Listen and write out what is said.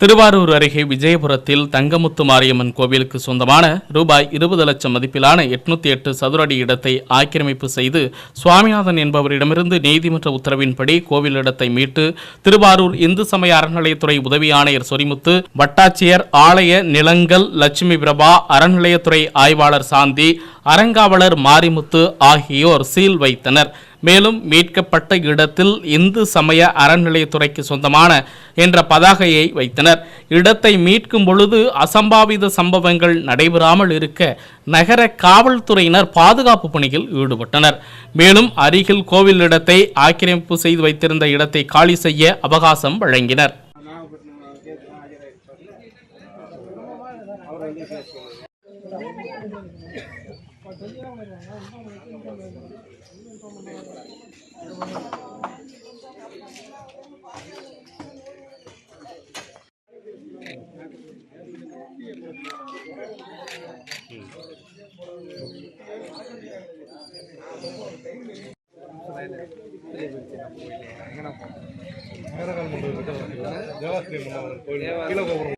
திருவாரூர் அருகே விஜயபுரத்தில் தங்கமுத்து மாரியம்மன் கோவிலுக்கு சொந்தமான ரூபாய் இருபது லட்சம் மதிப்பிலான எட்நூத்தி எட்டு சதுர அடி இடத்தை ஆக்கிரமிப்பு செய்து சுவாமிநாதன் என்பவரிடமிருந்து நீதிமன்ற உத்தரவின்படி கோவில் இடத்தை மீட்டு திருவாரூர் இந்து சமய அறநிலையத்துறை உதவி ஆணையர் சொரிமுத்து வட்டாட்சியர் ஆலய நிலங்கள் லட்சுமி பிரபா அறநிலையத்துறை ஆய்வாளர் சாந்தி அறங்காவலர் மாரிமுத்து ஆகியோர் சீல் வைத்தனர். மேலும் மீட்கப்பட்ட இடத்தில் இந்து சமய அறநிலையத்துறைக்கு சொந்தமான என்ற பதாகையை வைத்தனர். இடத்தை மீட்கும் பொழுது அசம்பாவித சம்பவங்கள் நடைபெறாமல் இருக்க நகர காவல்துறையினர் பாதுகாப்பு பணியில் ஈடுபட்டனர். மேலும் அருகில் கோவில் இடத்தை ஆக்கிரமிப்பு செய்து வைத்திருந்த இடத்தை காலி செய்ய அவகாசம் வழங்கினர். தேவஸ்ரீ மண்டபம் கோயில் கீழே கோபுரம்